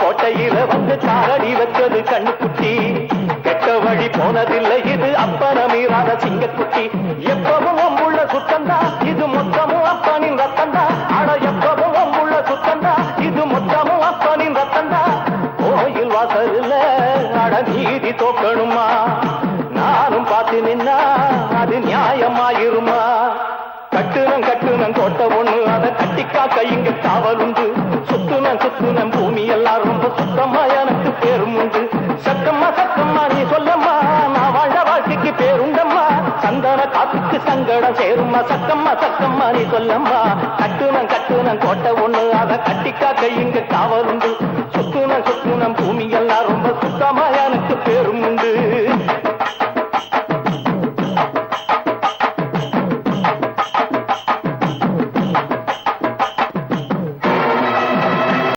கோட்டையில வந்து சாரடி வச்சது கண்ணுக்குட்டி. கெட்ட வழி போனதில்லை இது அப்பன மீறாத சிங்கக்குட்டி. எப்பவும் அம்புள்ள சுத்தந்தா இது மொத்தமும் அப்பனின் ரத்தந்தா. அட எப்பவும் அம்புள்ள சுத்தந்தா இது மொத்தமும் அப்பனின் ரத்தந்தா. கோயில் வாசல்ல அட நீதி தோக்கணுமா? நானும் பார்த்து நின்னா அது நியாயமாயிருமா? கட்டுனம் கட்டுனம் கோட்டை ஒண்ணு அதை கட்டிக்காக்க இங்க காவல் சொத்து நம் பூமி எல்லாம் ரொம்ப சுத்தமா எனக்கு பேரும் உண்டு. சத்தம்மா சத்தம்மா நீ சொல்லம்மா நான் வாழ வாழ்க்கைக்கு பேருண்டம்மா. சந்தன காத்துக்கு சங்கடம் சேரும்மா சத்தம்மா சத்தம்மா நீ சொல்லம்மா. கட்டுனம் கட்டுனம் கோட்டை ஒண்ணு அதை கட்டிக்காக்க இங்கு காவலுண்டு சொத்துனம் சொத்துனம் பூமி எல்லாம் ரொம்ப சுத்தமா எனக்கு பேரும்